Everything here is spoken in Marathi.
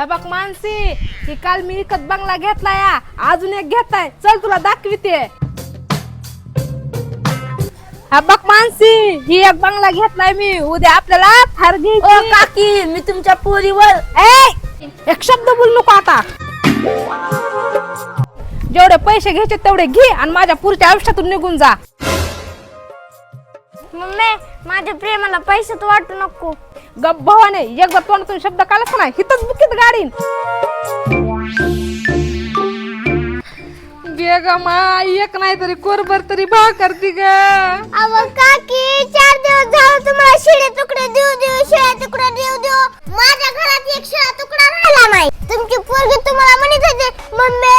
हे बघ मानसी ही काल मी विकत बंगला घेतला या. अजून एक घेताय. चल तुला दाखविते. हा बघ मानसी ही एक बंगला घेतलाय मी. उद्या आपल्याला थार घ्यायची. काकी मी तुमच्या पोरीवर ए एक शब्द बोल नको आता. जेवढे पैसे घ्यायचे तेवढे घे आणि माझ्या पुढच्या आयुष्यातून निघून जा. मम्मी माझ्या प्रेमाला पैसे तर वाटू नको. गप भवाने एकदा तोंडातून शब्द कालच नाही हिथंच बुकीत गाडी बेगमा एक नाही तरी कोरभर तरी भा करती ग. अव काकी चार दिवस झालं तुम्हाला शिळे तुकडे देऊ देऊ शिळे तुकडे देऊ देऊ. माझ्या घरात एक शिळा तुकडा राहिला नाही. तुमची पोरगी तुम्हाला म्हणत होते मम्मी